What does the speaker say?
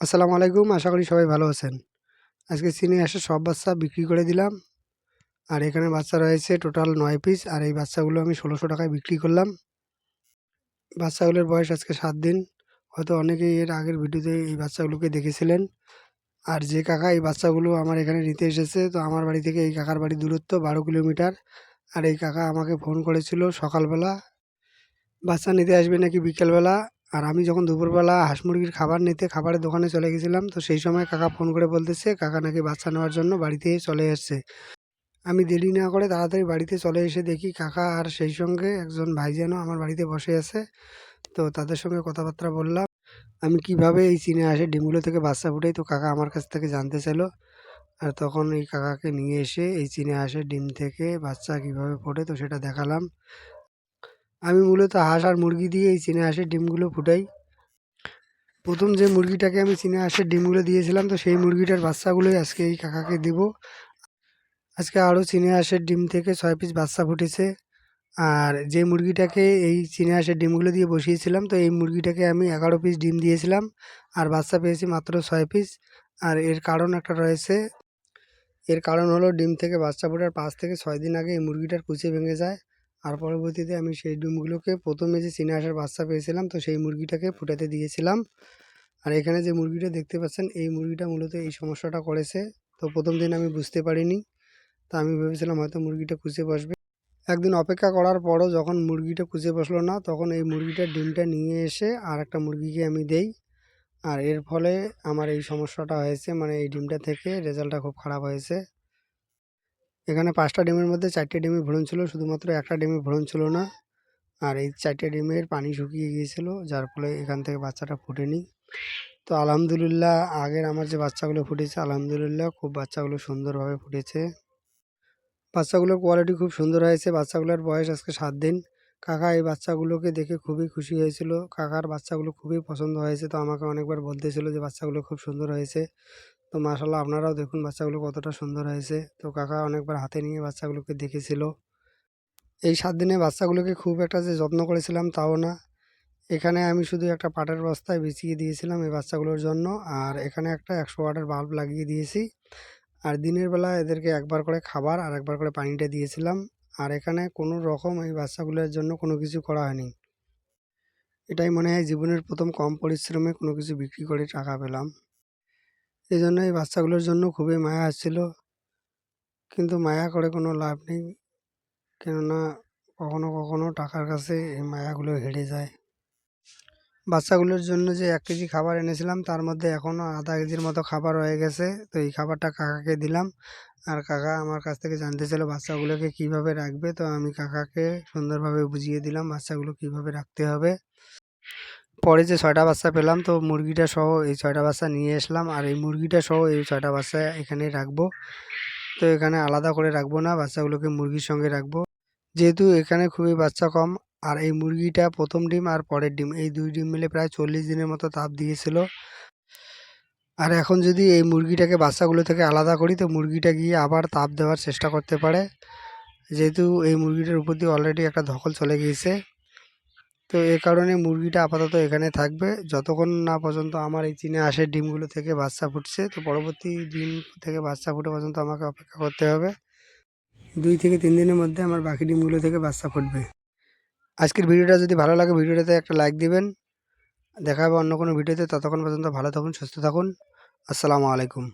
আসসালামু আলাইকুম, আশা করি সবাই ভালো আছেন। আজকে চীনে আসা সব বাচ্চা বিক্রি করে দিলাম। আর এখানে বাচ্চা রয়েছে টোটাল নয় পিস, আর এই বাচ্চাগুলো আমি ষোলোশো টাকায় বিক্রি করলাম। বাচ্চাগুলোর বয়স আজকে সাত দিন। হয়তো অনেকেই এর আগের ভিডিওতে এই বাচ্চাগুলোকে দেখেছিলেন। আর যে কাকা এই বাচ্চাগুলো আমার এখানে নিতে এসেছে, তো আমার বাড়ি থেকে এই কাকার বাড়ি দূরত্ব বারো কিলোমিটার। আর এই কাকা আমাকে ফোন করেছিল সকালবেলা। বাচ্চা নিতে আসবে নাকি বিকেলবেলা? আর আমি যখন দুপুরবেলা হাঁস মুরগির খাবার নিতে খাবারের দোকানে চলে গেছিলাম, তো সেই সময় কাকা ফোন করে বলতেছে, কাকা নাকি বাচ্চা নেওয়ার জন্য বাড়িতে চলে এসছে। আমি দেরি না করে তাড়াতাড়ি বাড়িতে চলে এসে দেখি কাকা আর সেই সঙ্গে একজন ভাই যেন আমার বাড়িতে বসে আছে। তো তাদের সঙ্গে কথাবার্তা বললাম, আমি কীভাবে এই চীনে আসে ডিমগুলো থেকে বাচ্চা ফুটাই? তো কাকা আমার কাছ থেকে জানতে চাইলো। আর তখন এই কাকাকে নিয়ে এসে এই চীনে আসে ডিম থেকে বাচ্চা কীভাবে ফোটে, তো সেটা দেখালাম। আমি মূলত হাঁস আর মুরগি দিয়ে এই চীনে হাঁসের ডিমগুলো ফুটাই। প্রথম যে মুরগিটাকে আমি চীনে হাঁসের ডিমগুলো দিয়েছিলাম, তো সেই মুরগিটার বাচ্চাগুলোই আজকে এই কাকাকে দেব। আজকে আরও চীনে হাঁসের ডিম থেকে ছয় পিস বাচ্চা ফুটেছে। আর যে মুরগিটাকে এই চীনে হাঁসের ডিমগুলো দিয়ে বসিয়েছিলাম, তো এই মুরগিটাকে আমি এগারো পিস ডিম দিয়েছিলাম আর বাচ্চা পেয়েছি মাত্র ছয় পিস। আর এর কারণ একটা রয়েছে, এর কারণ হলো ডিম থেকে বাচ্চা ফোটার পাঁচ থেকে ছয় দিন আগে এই মুরগিটার কুচে ভেঙে যায়। আর পরবর্তীতে আমি সেই ডিমগুলোকে প্রথমে যে চীনে আসার বাচ্চা পেয়েছিলাম, তো সেই মুরগিটাকে ফুটাতে দিয়েছিলাম। আর এখানে যে মুরগিটা দেখতে পাচ্ছেন, এই মুরগিটা মূলত এই সমস্যাটা করেছে। তো প্রথম দিন আমি বুঝতে পারিনি, তা আমি ভেবেছিলাম হয়তো মুরগিটা কুচে বসবে। একদিন অপেক্ষা করার পরও যখন মুরগিটা কুচে বসল না, তখন এই মুরগিটার ডিমটা নিয়ে এসে আর একটা মুরগিকে আমি দেই। আর এর ফলে আমার এই সমস্যাটা হয়েছে মানে এই ডিমটা থেকে রেজাল্টটা খুব খারাপ হয়েছে। এখানে পাঁচটা ডিমের মধ্যে চারটে ডিমে ভ্রূণ ছিল, শুধুমাত্র একটা ডিমে ভ্রূণ ছিল না। আর এই চারটে ডিমের পানি শুকিয়ে গিয়েছিল, যার ফলে এখান থেকে বাচ্চাটা ফুটেনি। তো আলহামদুলিল্লাহ, আগের আমার যে বাচ্চাগুলো ফুটেছে, আলহামদুলিল্লাহ খুব বাচ্চাগুলো সুন্দরভাবে ফুটেছে। বাচ্চাগুলোর কোয়ালিটি খুব সুন্দর হয়েছে, বাচ্চাগুলোর বয়স আজকে সাত দিন। কাকা এই বাচ্চাগুলোকে দেখে খুবই খুশি হয়েছিল। কাকার বাচ্চাগুলো খুবই পছন্দ হয়েছে, তো আমাকে অনেকবার বলতেছিল যে বাচ্চাগুলো খুব সুন্দর হয়েছে। তো মাশাল্লাহ আপনারাও দেখুন বাচ্চাগুলো কতটা সুন্দর হয়েছে। তো কাকা অনেকবার হাতে নিয়ে বাচ্চাগুলোকে দেখেছিল। এই সাত দিনে বাচ্চাগুলোকে খুব একটা যে যত্ন করেছিলাম তাও না। এখানে আমি শুধু একটা পাটের বস্তায় বিছিয়ে দিয়েছিলাম এই বাচ্চাগুলোর জন্য। আর এখানে একটা একশো ওয়াটের বাল্ব লাগিয়ে দিয়েছি। আর দিনের বেলা এদেরকে একবার করে খাবার আর একবার করে পানিটা দিয়েছিলাম। আর এখানে কোনো রকম এই বাচ্চাগুলোর জন্য কোনো কিছু করা হয়নি। এটাই মনে হয় জীবনের প্রথম কম পরিশ্রমে কোনো কিছু বিক্রি করে টাকা পেলাম। এই জন্য এই বাচ্চাগুলোর জন্য খুবই মায়া আসছিল। কিন্তু মায়া করে কোনো লাভ নেই। কেননা কখনো কখনো টাকার কাছে এই মায়াগুলো হেরে যায়। বাচ্চাগুলোর জন্য যে এক কেজি খাবার এনেছিলাম, তার মধ্যে এখনও আধা কেজির মতো খাবার রয়ে গেছে। তো এই খাবারটা কাকাকে দিলাম। আর কাকা আমার কাছ থেকে জানতে চাইলো বাচ্চাগুলোকে কীভাবে রাখবে। তো আমি কাকাকে সুন্দরভাবে বুঝিয়ে দিলাম বাচ্চাগুলো কীভাবে রাখতে হবে। পরে যে ছয়টা বাচ্চা পেলাম, তো মুরগিটা সহ এই ছয়টা বাচ্চা নিয়ে আসলাম। আর এই মুরগিটা সহ এই ছয়টা বাচ্চা এখানে রাখব। তো এখানে আলাদা করে রাখব না, বাচ্চাগুলোকে মুরগির সঙ্গে রাখব। যেহেতু এখানে খুবই বাচ্চা কম, আর এই মুরগিটা প্রথম ডিম আর পরের ডিম, এই দুই ডিম মিলে প্রায় চল্লিশ দিনের মতো তাপ দিয়েছিল। আর এখন যদি এই মুরগিটাকে বাচ্চাগুলো থেকে আলাদা করি, তো মুরগিটা গিয়ে আবার তাপ দেওয়ার চেষ্টা করতে পারে। যেহেতু এই মুরগিটার উপর দিয়ে অলরেডি একটা ধকল চলে গিয়েছে তো এ কারণে মুরগিটা আপাতত এখানে থাকবে। যতক্ষণ না পর্যন্ত আমার এই চীনে আসে ডিমগুলো থেকে বাচ্চা ফুটছে, তো পরবর্তী ডিম থেকে বাচ্চা ফুটে পর্যন্ত আমাকে অপেক্ষা করতে হবে। দুই থেকে তিন দিনের মধ্যে আমার বাকি ডিমগুলো থেকে বাচ্চা ফুটবে। আজকের ভিডিওটা যদি ভালো লাগে, ভিডিওটাতে একটা লাইক দিবেন। দেখা হবে অন্য কোনো ভিডিওতে। ততক্ষণ পর্যন্ত ভালো থাকুন, সুস্থ থাকুন। আসসালামু আলাইকুম।